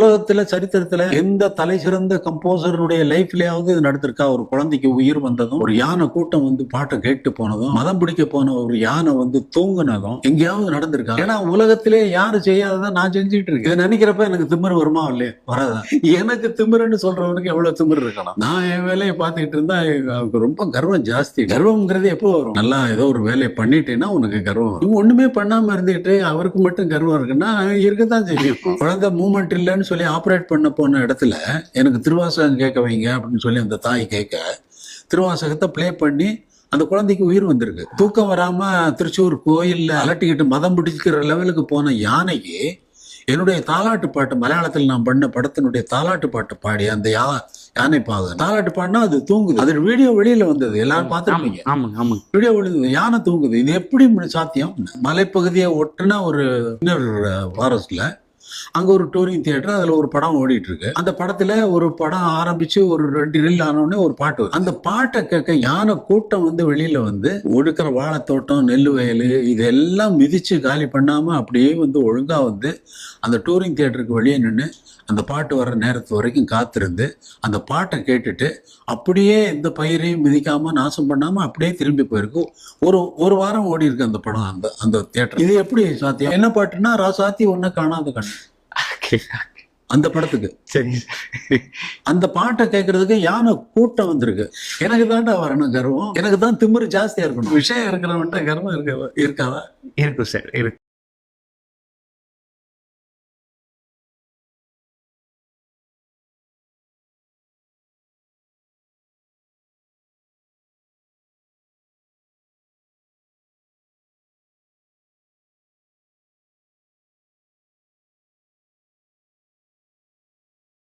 உலகத்துல சரித்திரத்துல எந்த தலை சிறந்த கம்போசருடைய லைஃப்லயாவது இது நடந்திருக்கா? ஒரு குழந்தைக்கு உயிர் வந்ததும் ஒரு யானை கூட்டம் வந்து பாட்டை கேட்டு போனதும் மதம் பிடிக்க போன ஒரு யானை வந்து தூங்குனதும் எங்கேயாவது நடந்திருக்கா? ஏன்னா உலகத்திலே யாரு செய்யாததான் நான் செஞ்சுட்டு இருக்கேன். இதை நினைக்கிறப்ப எனக்கு திமிர் வருமா இல்லையா? வராதா? எனக்கு திமிருன்னு சொல்றவனுக்கு எவ்வளவு திமிர் இருக்கலாம்? நான் என் வேலையை பார்த்துக்கிட்டு இருந்தா எனக்கு ரொம்ப கர்வம் ஜாஸ்தி. கர்வம்ங்கிறது எப்போ வரும்? நல்லா ஏதோ ஒரு வேலையை பண்ணிட்டேன்னா உனக்கு கர்வம் வரும். ஒண்ணுமே பண்ணாம இருந்துட்டு அவருக்கு மட்டும் கர்வம் இருக்குன்னா இருக்கதான் செய்யும். குழந்தை மூமெண்ட் இல்லைன்னு சொல்லி ஆப்ரேட் பண்ண போன இடத்துல எனக்கு திருவாசகம் கேட்க வைங்க அப்படின்னு சொல்லி அந்த தாய் கேட்க திருவாசகத்தை ப்ளே பண்ணி அந்த குழந்தைக்கு உயிர் வந்திருக்கு. தூக்கம் வராம திருச்சூர் கோயில்ல அலட்டிக்கிட்டு மதம் பிடிக்கிற லெவலுக்கு போன யானைக்கு என்னுடைய தாலாட்டு பாட்டு மலையாளத்தில் நான் பண்ண படத்தினுடைய தாலாட்டு பாட்டு பாடி அந்த யா யானை பாதம் தாலாட்டு பாடினா அது தூங்குது. அது வீடியோ வெளியில வந்தது. எல்லாரும் பார்த்துருப்பீங்க. ஆமாங்க ஆமாங்க வீடியோ விழுந்தது யானை தூங்குது. இது எப்படி சாத்தியம்? மலைப்பகுதியை ஒட்டுன ஒரு ஃபாரஸ்ட்ல அங்க ஒரு டூரிங் தியேட்டர் அதுல ஒரு படம் ஓடிட்டு இருக்கு அந்த படத்துல ஒரு படம் ஆரம்பிச்சு ஒரு ரெண்டு ரீல் ஆனோடனே ஒரு பாட்டு வருது. அந்த பாட்டை கேட்க யானை கூட்டம் வந்து வெளியில வந்து ஒடுக்கிற வாழைத்தோட்டம் நெல் வயல் இதெல்லாம் மிதிச்சு காலி பண்ணாம அப்படியே வந்து ஒழுங்கா வந்து அந்த டூரிங் தியேட்டருக்கு வெளியே நின்று அந்த பாட்டு வர்ற நேரத்து வரைக்கும் காத்திருந்து அந்த பாட்டை கேட்டுட்டு அப்படியே எந்த பயிரையும் மிதிக்காம நாசம் பண்ணாம அப்படியே திரும்பி போயிருக்கு. ஒரு ஒரு வாரம் ஓடி இருக்கு அந்த படம் அந்த அந்த தியேட்டர் இது எப்படி சாத்தியம்? என்ன பாட்டுன்னா ராசாத்தி ஒன்ன காணாத கண்ணு. அந்த படத்துக்கு. சரி. அந்த பாட்டை கேட்கறதுக்கு யானை கூட்டம் வந்திருக்கு. எனக்கு தான்டா வரணும் கர்வம். எனக்கு தான் திமிரு ஜாஸ்தியா இருக்கணும். விஷயம் இருக்கிறவன்ட்ட கர்வம் இருக்க இருக்காதா? இருக்கும் சார் இருக்கு